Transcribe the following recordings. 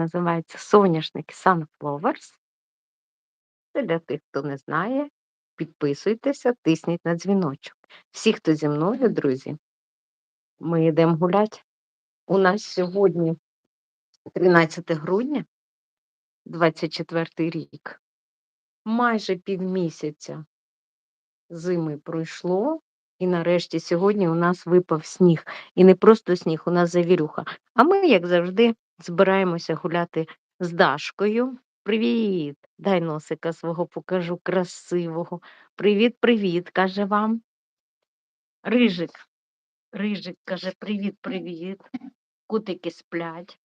називається соняшник Sunflowers. Це для тих, хто не знає. Підписуйтеся, тисніть на дзвіночок. Всі, хто зі мною, друзі, ми йдемо гуляти. У нас сьогодні 13 грудня, 24 рік. Майже півмісяця зими пройшло, і нарешті сьогодні у нас випав сніг. І не просто сніг, у нас завірюха. А ми, як завжди, збираємося гуляти з Дашкою. Привіт! Дай носика свого покажу красивого. Привіт-привіт, каже вам. Рижик. Рижик каже: привіт-привіт. Кутики сплять.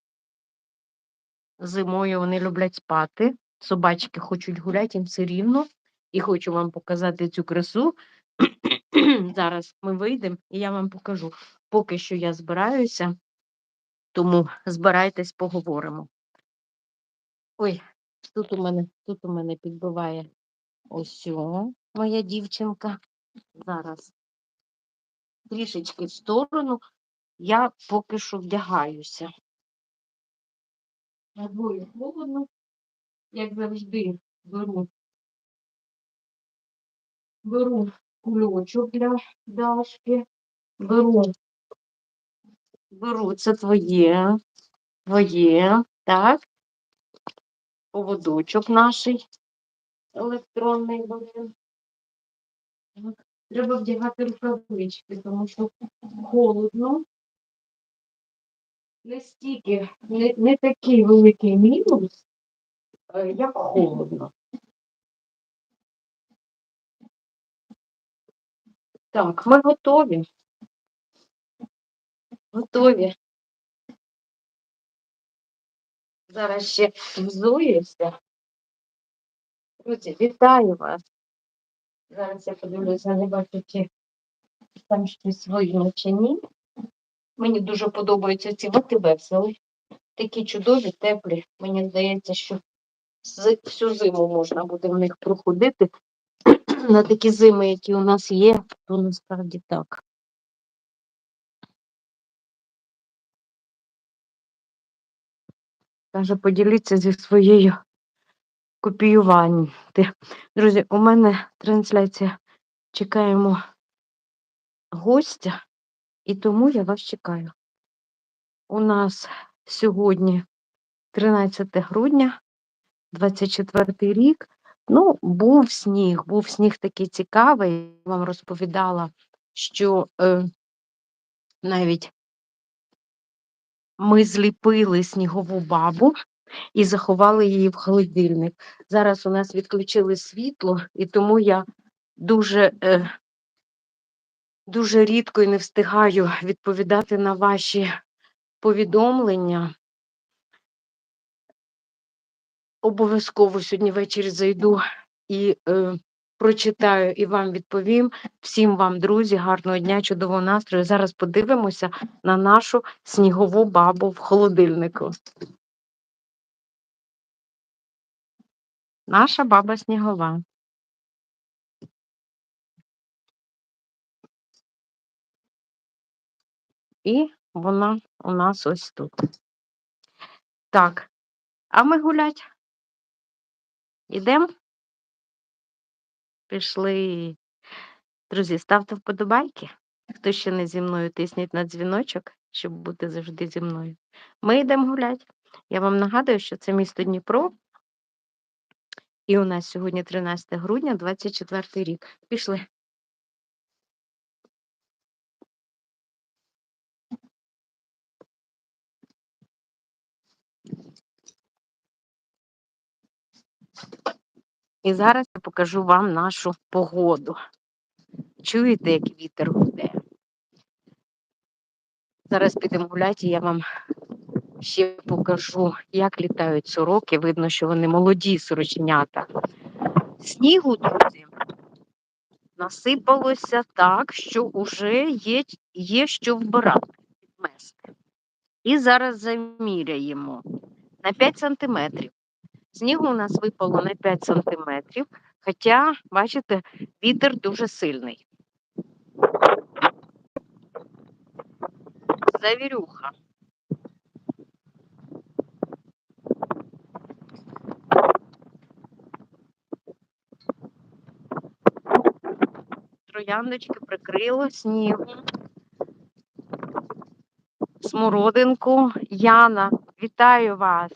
Зимою вони люблять спати. Собачки хочуть гуляти, їм все рівно. І хочу вам показати цю красу. Зараз ми вийдемо і я вам покажу. Поки що я збираюся, тому збирайтесь, поговоримо. Ой, тут у мене тут у мене підбиває ось моя дівчинка. Зараз трішечки в сторону, я поки що вдягаюся. На двоє холодно, як завжди, беру, беру кульочок для Дашки, беру, беру, це твоє, твоє, так, поводочок наш електронний буде. Треба вдягати рукавички, тому що холодно. Не стільки, не, не такий великий мінус, е, як холодно. Так, ми готові. Готові. Зараз ще взуюся. Друзі, вітаю вас. Зараз я подивлюся, не бачу, чи там щось видно чи ні. Мені дуже подобаються ці боти веселі. Такі чудові, теплі. Мені здається, що всю зиму можна буде в них проходити. На такі зими, які у нас є, то насправді так. Каже, поділіться зі своєю копіюванням. Друзі, у мене трансляція. Чекаємо гостя, і тому я вас чекаю. У нас сьогодні 13 грудня, 24 рік. Ну, був сніг, був сніг такий цікавий. Я вам розповідала, що е, навіть ми зліпили снігову бабу і заховали її в холодильник. Зараз у нас відключили світло, і тому я дуже е, дуже рідко і не встигаю відповідати на ваші повідомлення. Обов'язково сьогодні ввечері зайду і е, прочитаю і вам відповім. Всім вам, друзі, гарного дня, чудового настрою. Зараз подивимося на нашу снігову бабу в холодильнику. Наша баба снігова. І вона у нас ось тут. Так, а ми гулять. Ідемо? Пішли. Друзі, ставте вподобайки. Хто ще не зі мною, тисніть на дзвіночок, щоб бути завжди зі мною. Ми йдемо гулять. Я вам нагадую, що це місто Дніпро. І у нас сьогодні 13 грудня, 24 рік. Пішли. І зараз я покажу вам нашу погоду. Чуєте, як вітер гуде? Зараз підемо гуляти, я вам ще покажу, як літають сороки. Видно, що вони молоді сороченята. Снігу, друзі, насипалося так, що вже є є що вбирати, підмести. І зараз заміряємо на 5 сантиметрів. Снігу у нас випало не 5 сантиметрів, хоча, бачите, вітер дуже сильний. Завірюха. Трояндочки прикрило снігу. Смородинку Яна, вітаю вас!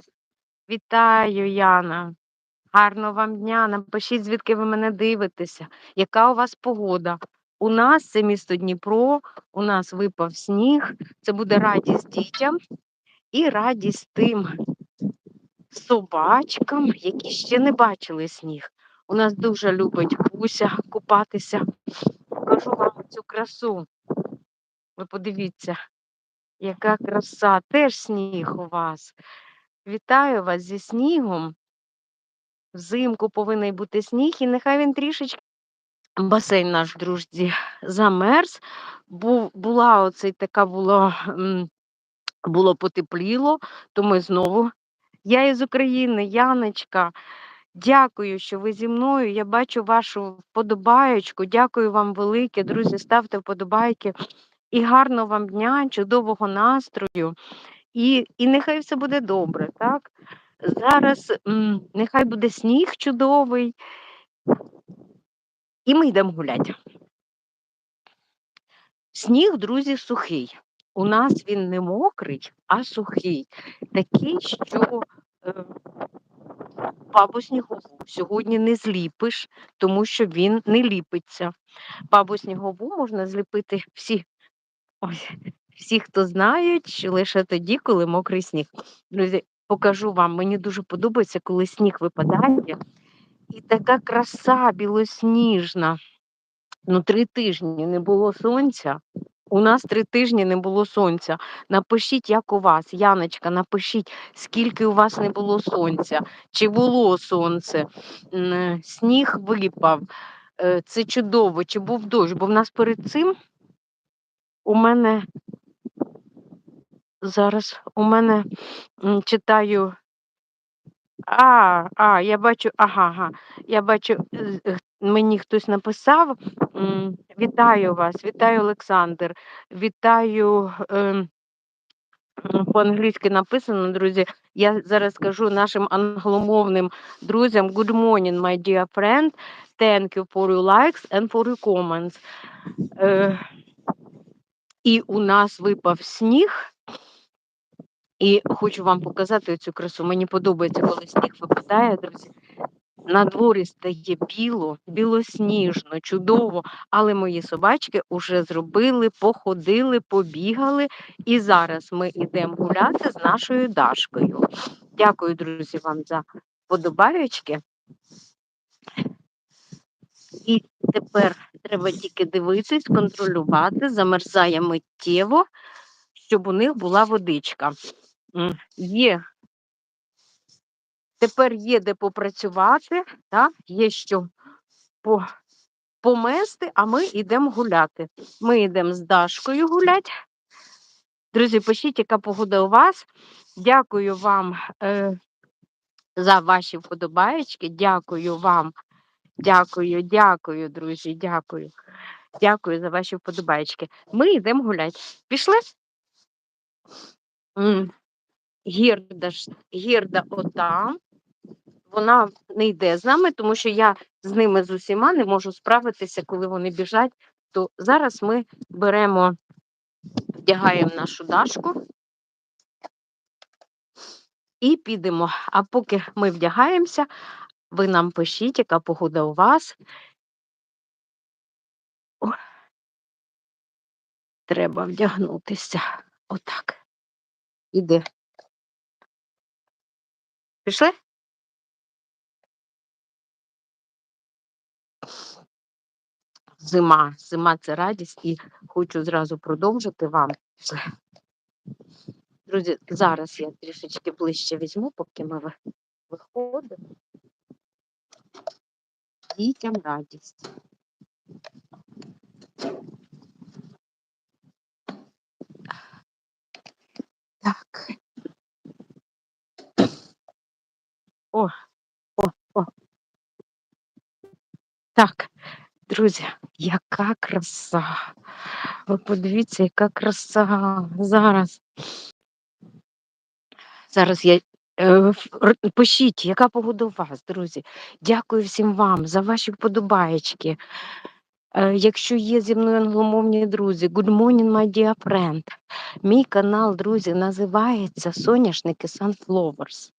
Вітаю, Яна. Гарного вам дня. Напишіть, звідки ви мене дивитеся, яка у вас погода. У нас це місто Дніпро, у нас випав сніг. Це буде радість дітям і радість тим собачкам, які ще не бачили сніг. У нас дуже любить Буся купатися. Покажу вам цю красу. Ви подивіться, яка краса, теж сніг у вас. Вітаю вас зі снігом. Взимку повинен бути сніг, і нехай він трішечки. Басейн наш друзі замерз. Був, була оцей така було, було потепліло, то ми знову. Я із України, Яночка. Дякую, що ви зі мною. Я бачу вашу вподобаєчку. Дякую вам велике, друзі. Ставте вподобайки. І гарного вам дня, чудового настрою. І і нехай все буде добре. так? Зараз м, нехай буде сніг чудовий. І ми йдемо гуляти. Сніг, друзі, сухий. У нас він не мокрий, а сухий. Такий, що е, бабу снігову сьогодні не зліпиш, тому що він не ліпиться. Бабу снігову можна зліпити всі, ось, всі, хто знають, лише тоді, коли мокрий сніг. Друзі, покажу вам, мені дуже подобається, коли сніг випадає. І така краса білосніжна. Ну, три тижні не було сонця. У нас три тижні не було сонця. Напишіть, як у вас, Яночка, напишіть, скільки у вас не було сонця, чи було сонце, сніг випав. Е, це чудово, чи був дощ, бо в нас перед цим у мене зараз у мене читаю а, а, я бачу, ага, ага. Я бачу, мені хтось написав. Вітаю вас, вітаю Олександр, вітаю. Е, по-англійськи написано, друзі. Я зараз скажу нашим англомовним друзям: Good morning, my dear friend. Thank you for your likes and for your comments. Е, І у нас випав сніг. І хочу вам показати цю красу. Мені подобається, коли сніг випадає, друзі. На дворі стає біло, білосніжно, чудово, але мої собачки вже зробили, походили, побігали, і зараз ми йдемо гуляти з нашою Дашкою. Дякую, друзі, вам за подобаючки. І тепер треба тільки дивитись, контролювати, замерзає миттєво, щоб у них була водичка. Є. Тепер є де попрацювати, так? є що по, помести, а ми йдемо гуляти. Ми йдемо з Дашкою гуляти. Друзі, пишіть, яка погода у вас. Дякую вам е, за ваші вподобаєчки. Дякую вам. Дякую, дякую, друзі, дякую. Дякую за ваші вподобаєчки. Ми йдемо гуляти. Пішли? Гірда гірда отам, вона не йде з нами, тому що я з ними з усіма не можу справитися, коли вони біжать. То зараз ми беремо, вдягаємо нашу дашку і підемо. А поки ми вдягаємося, ви нам пишіть, яка погода у вас. Треба вдягнутися. Отак. Іде. Пішли? Зима, зима це радість, і хочу зразу продовжити вам. Друзі, зараз я трішечки ближче візьму, поки ми виходимо. Дітям радість. Так. О, о, о. Так, друзі, яка краса. Ви подивіться, яка краса зараз. Зараз я е, пишіть, яка погода у вас, друзі. Дякую всім вам за ваші вподобаєчки. Е, якщо є зі мною англомовні друзі, good morning, my dear friend. Мій канал, друзі, називається Соняшники Sunflowers.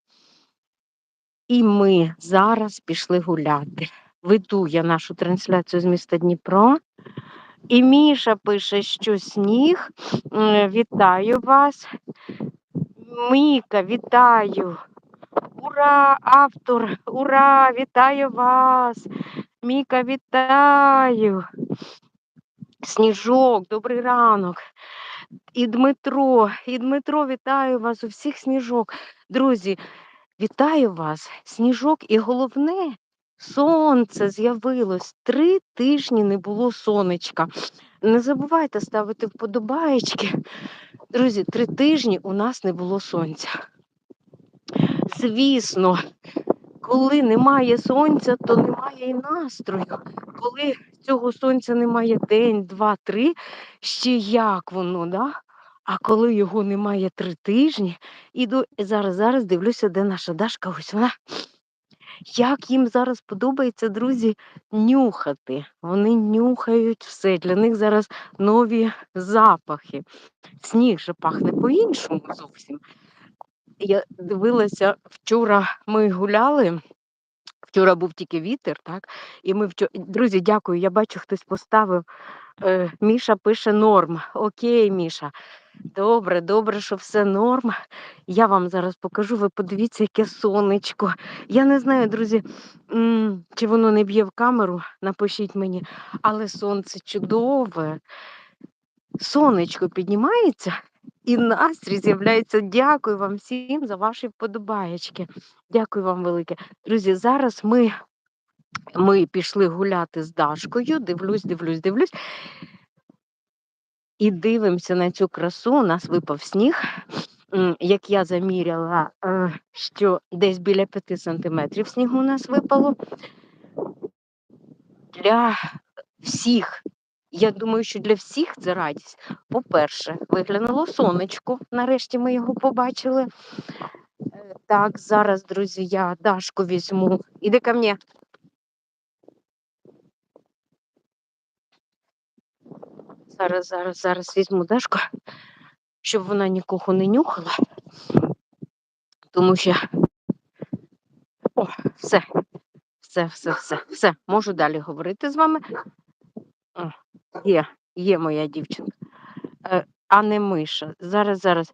І ми зараз пішли гуляти. Веду я нашу трансляцію з міста Дніпро. І Міша пише, що сніг. Вітаю вас. Міка, вітаю. Ура, автор! Ура! Вітаю вас! Міка, вітаю! Сніжок, добрий ранок. І Дмитро, і Дмитро, вітаю вас у всіх сніжок. Друзі, вітаю вас, сніжок, і головне, сонце з'явилось. Три тижні не було сонечка. Не забувайте ставити вподобаєчки. Друзі, три тижні у нас не було сонця. Звісно, коли немає сонця, то немає і настрою. Коли цього сонця немає день, два, три, ще як воно, да? А коли його немає три тижні, іду зараз, зараз дивлюся, де наша Дашка, ось вона. Як їм зараз подобається, друзі, нюхати. Вони нюхають все. Для них зараз нові запахи. Сніг же пахне по-іншому зовсім. Я дивилася, вчора ми гуляли. Вчора був тільки вітер, так? І ми вчора. Друзі, дякую. Я бачу, хтось поставив. Е, Міша пише норм. Окей, Міша. Добре, добре, що все норм. Я вам зараз покажу, ви подивіться, яке сонечко. Я не знаю, друзі, чи воно не б'є в камеру, напишіть мені, але сонце чудове. Сонечко піднімається і настрій з'являється. Дякую вам всім за ваші вподобаєчки. Дякую вам велике. Друзі, зараз ми ми пішли гуляти з Дашкою. Дивлюсь, дивлюсь, дивлюсь. І дивимося на цю красу. У нас випав сніг. Як я заміряла, е, що десь біля 5 сантиметрів снігу у нас випало. Для всіх я думаю, що для всіх це радість. По-перше, виглянуло сонечко, нарешті ми його побачили. Е, так, зараз, друзі, я Дашку візьму. Іди ко мне. Зараз, зараз, зараз візьму Дашку, щоб вона нікого не нюхала, тому що о, все, все, все, все, все, можу далі говорити з вами. Є, є моя дівчинка, е, а не миша. Зараз, зараз.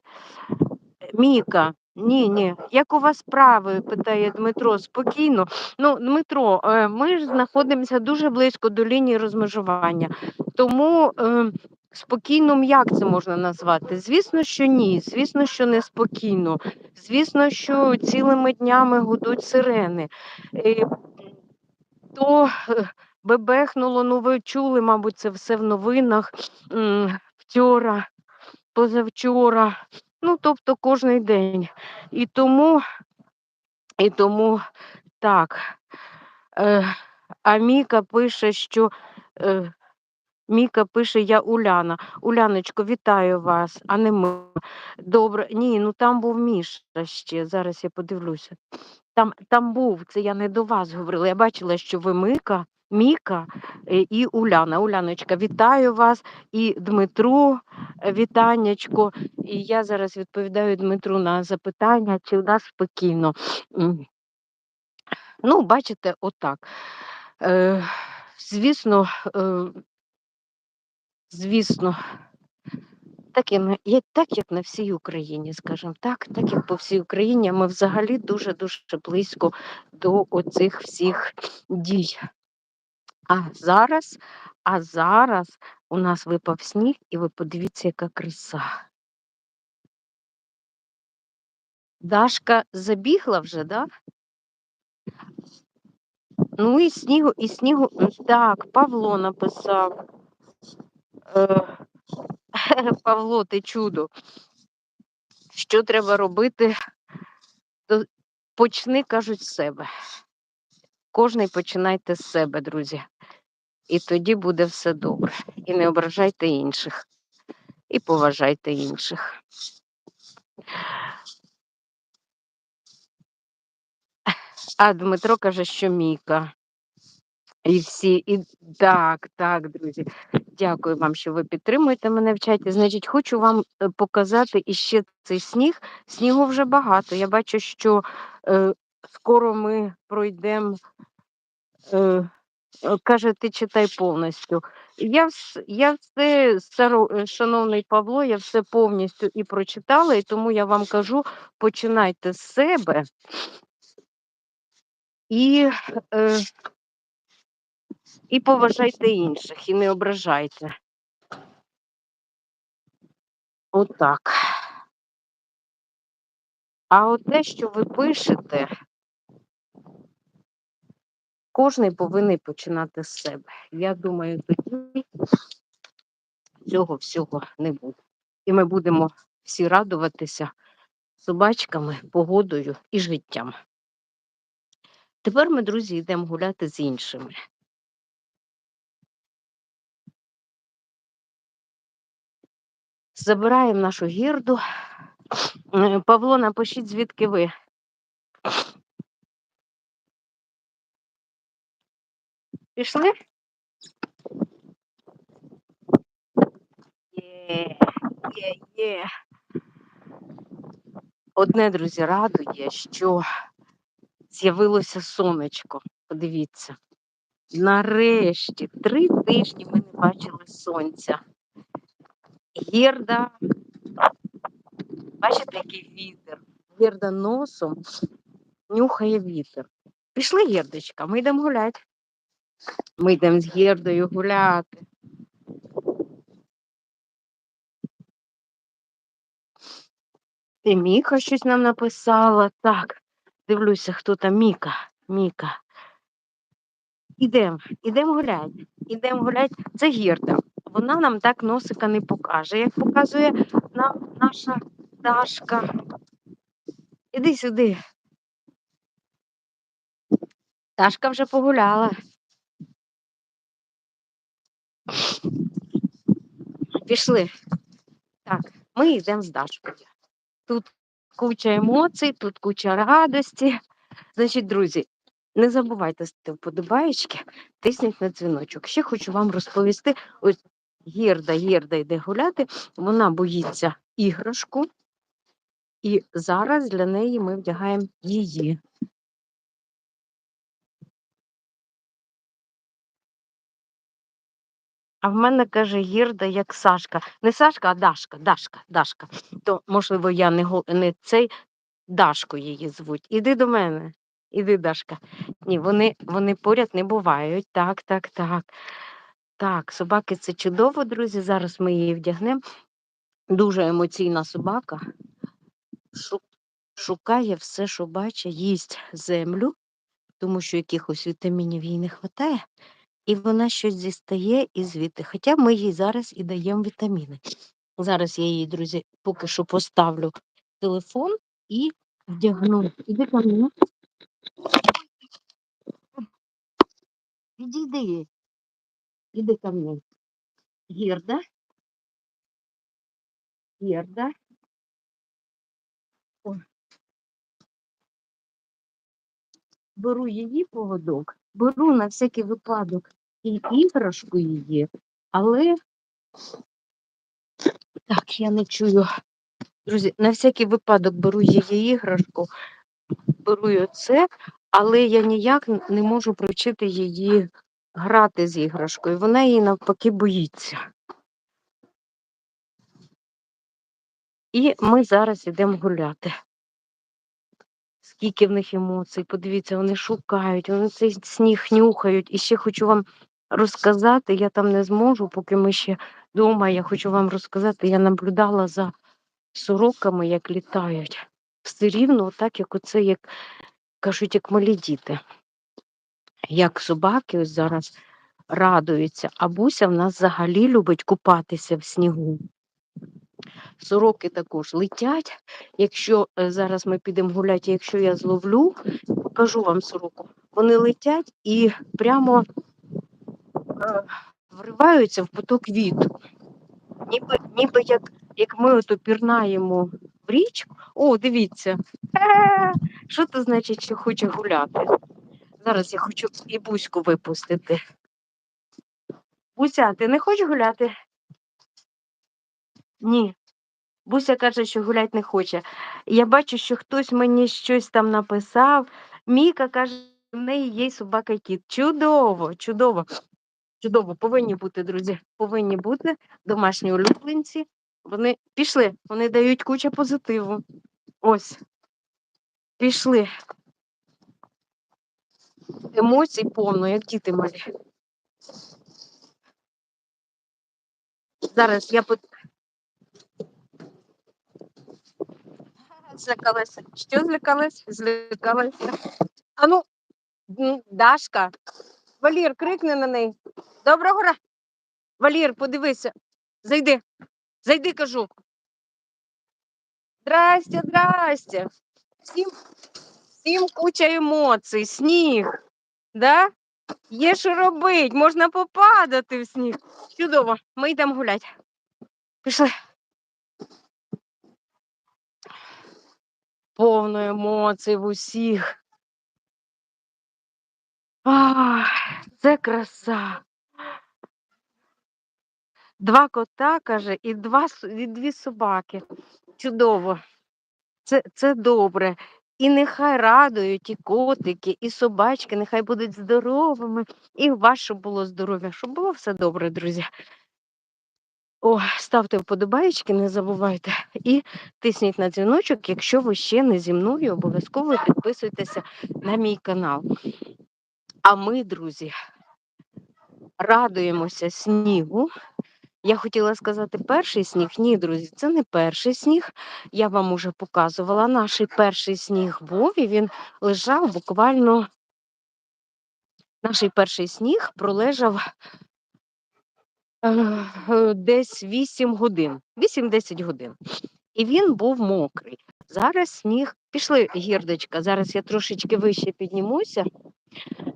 Міка, ні, ні. Як у вас справи? питає Дмитро спокійно. Ну, Дмитро, е, ми ж знаходимося дуже близько до лінії розмежування, тому е, спокійно, як це можна назвати? Звісно, що ні. Звісно, що не спокійно. Звісно, що цілими днями гудуть сирени. То бебехнуло, ну ви чули, мабуть, це все в новинах вчора, позавчора, ну, тобто кожний день. І тому, і тому так. Е, А Міка пише, що е, Міка пише, я Уляна. Уляночко, вітаю вас, а не ми. Добре, ні, ну там був Міша ще. Зараз я подивлюся. Там там був, це я не до вас говорила. Я бачила, що ви Мика, Міка е, і Уляна. Уляночка, вітаю вас і Дмитру, е, вітаннячко. І я зараз відповідаю Дмитру на запитання, чи у нас спокійно. Ну, бачите, отак. Е, Звісно, звісно, так, як, так як на всій Україні, скажімо так, так як по всій Україні, ми взагалі дуже-дуже близько до оцих всіх дій. А зараз, а зараз у нас випав сніг, і ви подивіться, яка краса. Дашка забігла вже, да? Ну і снігу, і снігу. Так, Павло написав. Е, Павло, ти чудо. Що треба робити? Почни, кажуть, з себе. Кожний починайте з себе, друзі. І тоді буде все добре. І не ображайте інших, і поважайте інших. А Дмитро каже, що Міка. І всі, і так, так, друзі. Дякую вам, що ви підтримуєте мене в чаті. Значить, хочу вам е, показати іще цей сніг. Снігу вже багато. Я бачу, що е, скоро ми пройдемо. Е, Каже, ти читай повністю. Я я все, е, шановний Павло, я все повністю і прочитала, і тому я вам кажу: починайте з себе і, е, і поважайте інших, і не ображайте. Отак. А от те, що ви пишете, кожен повинен починати з себе. Я думаю, тоді цього всього не буде. І ми будемо всі радуватися собачками, погодою і життям. Тепер ми, друзі, йдемо гуляти з іншими. Забираємо нашу гірду. Е, Павло, напишіть, звідки ви. Пішли? Є, є, є. Одне, друзі, радує, що з'явилося сонечко. Подивіться. Нарешті, три тижні ми не бачили сонця. Гірда, бачите, який вітер. Гірда носом нюхає вітер. Пішли, Гірдочка, ми йдемо гуляти. Ми йдемо з Гірдою гуляти. І Міка щось нам написала. Так, дивлюся, хто там Міка. Міка. Ідемо, ідемо гуляти. Ідемо гуляти. Це гірда. Вона нам так носика не покаже, як показує нам наша Дашка. Іди сюди. Дашка вже погуляла. Пішли. Так, ми йдемо з Дашкою. Тут куча емоцій, тут куча радості. Значить, друзі, не забувайте ставити вподобаєчки, тисніть на дзвіночок. Ще хочу вам розповісти: ось гірда, гірда йде гуляти, вона боїться іграшку, і зараз для неї ми вдягаємо її. А в мене каже гірда, як Сашка. Не Сашка, а Дашка, Дашка, Дашка. То, можливо, я не, не цей Дашку її звуть. Іди до мене. Іди, Дашка. Ні, вони, вони поряд не бувають. Так, так, так. Так, собаки це чудово, друзі. Зараз ми її вдягнемо. Дуже емоційна собака. Шукає все, що бачить, їсть землю, тому що якихось вітамінів їй не вистачає, і вона щось дістає і звідти. Хоча ми їй зараз і даємо вітаміни. Зараз я її, друзі, поки що поставлю телефон і вдягну. Іди ко мені. Відійди. Іди ко мені. Гірда. Гірда. О. Беру її поводок, беру на всякий випадок і іграшку її, але так, я не чую. Друзі, на всякий випадок беру її іграшку, беру і оце, але я ніяк не можу привчити її грати з іграшкою. Вона її навпаки боїться. І ми зараз йдемо гуляти. Скільки в них емоцій, подивіться, вони шукають, вони цей сніг нюхають. І ще хочу вам розказати, я там не зможу, поки ми ще вдома, я хочу вам розказати, я наблюдала за сороками, як літають. Все рівно, так як оце, як кажуть, як малі діти. Як собаки ось зараз радуються, а Буся в нас взагалі любить купатися в снігу. Сороки також летять. Якщо е, зараз ми підемо гуляти, якщо я зловлю, покажу вам сороку, вони летять і прямо вриваються в поток вітру. Ніби, ніби як, як ми ото пірнаємо в річку. О, дивіться, Е, що це значить, що хоче гуляти? Зараз я хочу і Буську випустити. Буся, ти не хочеш гуляти? Ні. Буся каже, що гуляти не хоче. Я бачу, що хтось мені щось там написав. Міка каже, в неї є собака кіт. Чудово, чудово, чудово. Повинні бути, друзі. Повинні бути домашні улюбленці. Вони пішли, вони дають кучу позитиву. Ось. Пішли. Емоцій повно, як діти малі. Зараз я по... Злякалася. Що злякалась? Злякалася. А ну, Дашка, Валір, крикни на неї. Доброго ра. Валір, подивися. Зайди. Зайди, кажу. Здрасте, здрасте. Всім, всім куча емоцій, сніг. Да? Є що робити, можна попадати в сніг. Чудово, ми йдемо гуляти. Пішли. Повно емоцій в усіх. Ах, це краса. Два кота, каже, і, два, і дві собаки. Чудово. Це, це добре. І нехай радують і котики, і собачки, нехай будуть здоровими, і вас, щоб було здоров'я, щоб було все добре, друзі. О, ставте вподобаєчки, не забувайте. І тисніть на дзвіночок, якщо ви ще не зі мною, обов'язково підписуйтеся на мій канал. А ми, друзі, радуємося снігу. Я хотіла сказати перший сніг. Ні, друзі, це не перший сніг. Я вам уже показувала наш перший сніг був, і він лежав буквально. Наш перший сніг пролежав е, десь 8 годин, 8-10 годин. І він був мокрий. Зараз сніг. Пішли, гірдочка. Зараз я трошечки вище піднімуся.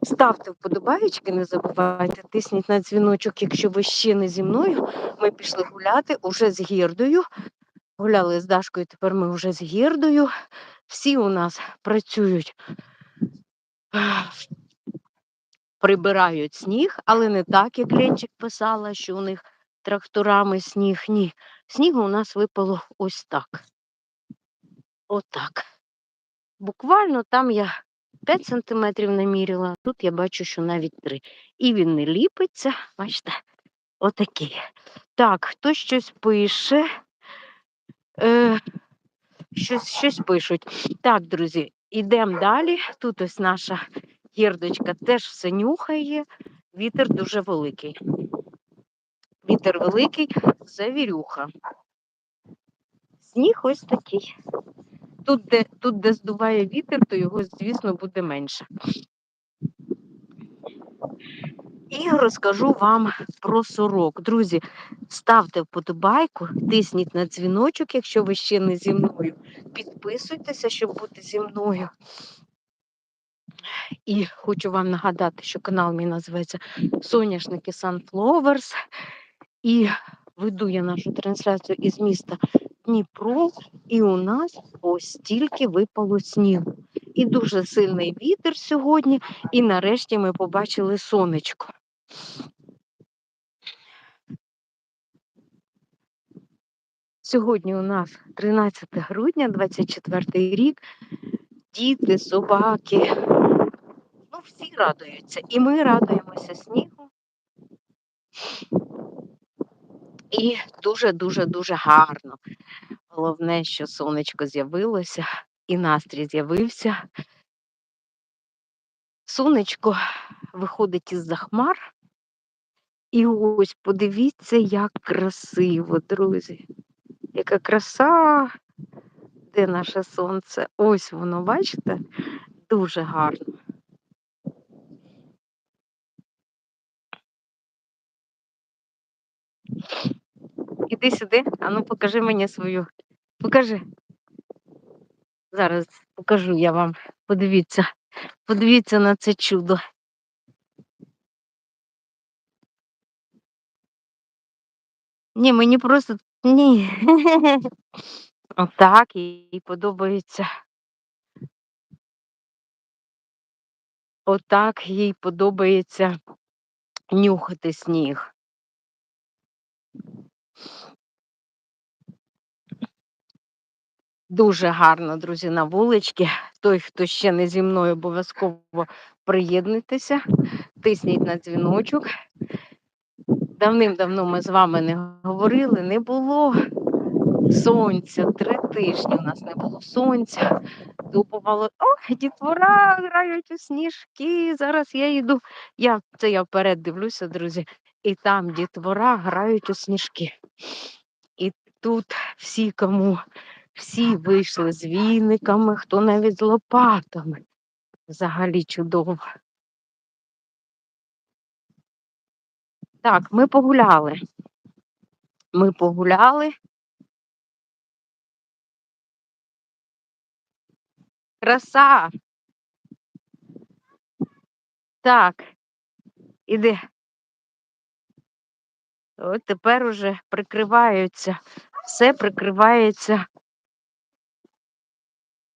Ставте вподобаєчки, не забувайте, тисніть на дзвіночок, якщо ви ще не зі мною. Ми пішли гуляти уже з гірдою. Гуляли з Дашкою, тепер ми вже з гірдою. Всі у нас працюють, прибирають сніг, але не так, як Ленчик писала, що у них тракторами сніг. Ні. Снігу у нас випало ось так. Отак. Буквально там я 5 сантиметрів наміряла, тут я бачу, що навіть 3. І він не ліпиться, бачите, отакий. Так, хтось щось пише. Е, щось, щось пишуть. Так, друзі, йдемо далі. Тут ось наша гірдочка теж все нюхає. Вітер дуже великий. Вітер великий, завірюха. Сніг ось такий. Тут де, тут, де здуває вітер, то його, звісно, буде менше. І розкажу вам про сорок. Друзі, ставте вподобайку, тисніть на дзвіночок, якщо ви ще не зі мною. Підписуйтеся, щоб бути зі мною. І хочу вам нагадати, що канал мій називається Соняшники Sunflowers. І веду я нашу трансляцію із міста Дніпро, і у нас ось стільки випало снігу. І дуже сильний вітер сьогодні, і нарешті ми побачили сонечко. Сьогодні у нас 13 грудня, 24 рік. Діти, собаки. Ну, всі радуються. І ми радуємося снігу. І дуже-дуже дуже гарно. Головне, що сонечко з'явилося і настрій з'явився. Сонечко виходить із-за хмар. І ось подивіться, як красиво, друзі. Яка краса, де наше сонце? Ось воно, бачите? Дуже гарно. Іди сюди, а ну покажи мені свою. Покажи. Зараз покажу я вам. Подивіться. Подивіться на це чудо. Ні, мені просто ні. Отак, їй подобається Отак їй подобається нюхати сніг. Дуже гарно, друзі, на вулички. Той, хто ще не зі мною, обов'язково приєднуйтеся, тисніть на дзвіночок. Давним-давно ми з вами не говорили, не було сонця. Три тижні у нас не було сонця. Думувало, ох, дітвора грають у сніжки. Зараз я йду. Я це я вперед дивлюся, друзі, і там дітвора грають у сніжки. І тут всі, кому всі вийшли з війниками, хто навіть з лопатами. Взагалі чудово. Так, ми погуляли. Ми погуляли. Краса. Так, іди. От тепер уже прикриваються. Все прикривається.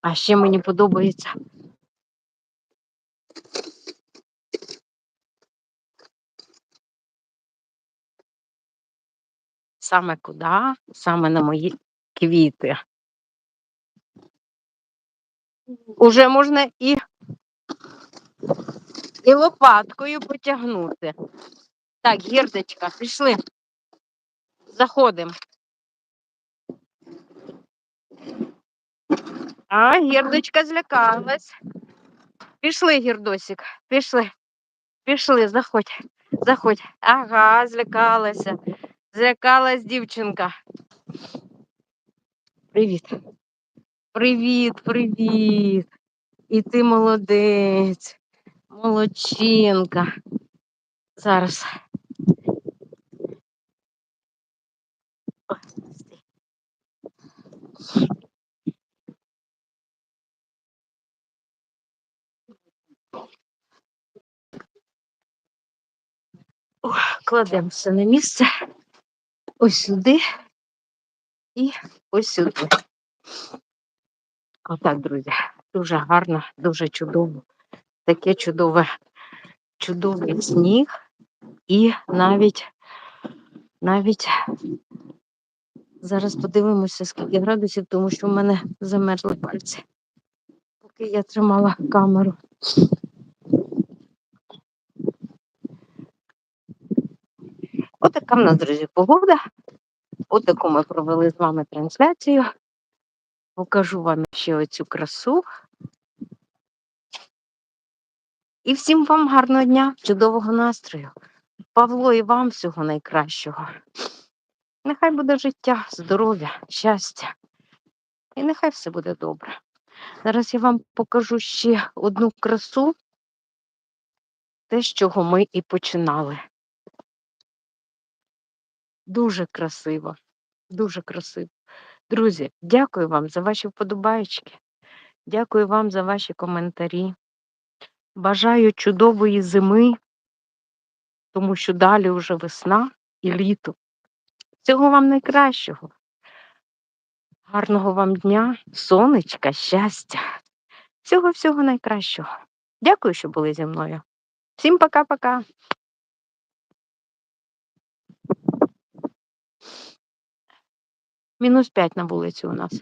А ще мені подобається. Саме куди? Саме на мої квіти. Уже можна і, і лопаткою потягнути. Так, гірдочка, пішли. Заходимо. А, гірдочка злякалась. Пішли, гірдосик, пішли. Пішли, заходь, заходь. Ага, злякалася. Злякалась дівчинка. Привіт. Привіт, привіт. І ти молодець, молодчинка. Зараз. Ой, стій. О, Кладемо все на місце. Ось сюди і ось сюди. Отак, друзі. Дуже гарно, дуже чудово. Таке чудове, чудовий сніг і навіть навіть зараз подивимося, скільки градусів, тому що в мене замерзли пальці, поки я тримала камеру. Отака в нас, друзі, погода. Отаку ми провели з вами трансляцію. Покажу вам ще оцю красу. І всім вам гарного дня, чудового настрою. Павло і вам всього найкращого. Нехай буде життя, здоров'я, щастя. І нехай все буде добре. Зараз я вам покажу ще одну красу, те, з чого ми і починали. Дуже красиво, дуже красиво. Друзі, дякую вам за ваші вподобайки. Дякую вам за ваші коментарі. Бажаю чудової зими, тому що далі вже весна і літо. Всього вам найкращого. Гарного вам дня, сонечка, щастя. Всього-всього найкращого. Дякую, що були зі мною. Всім пока-пока. Мінус 5 на вулиці у нас.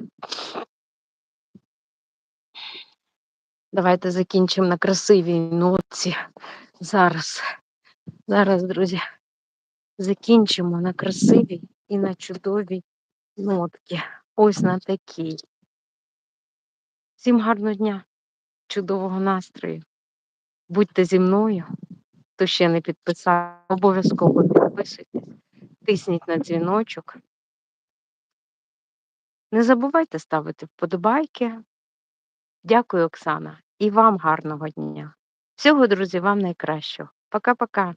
Давайте закінчимо на красивій нотці. Зараз, зараз, друзі, закінчимо на красивій і на чудовій нотки. Ось на такій. Всім гарного дня, чудового настрою. Будьте зі мною, хто ще не підписав, обов'язково підписуйтесь, тисніть на дзвіночок. Не забувайте ставити вподобайки. Дякую, Оксана, і вам гарного дня. Всього, друзі, вам найкращого. Пока-пока.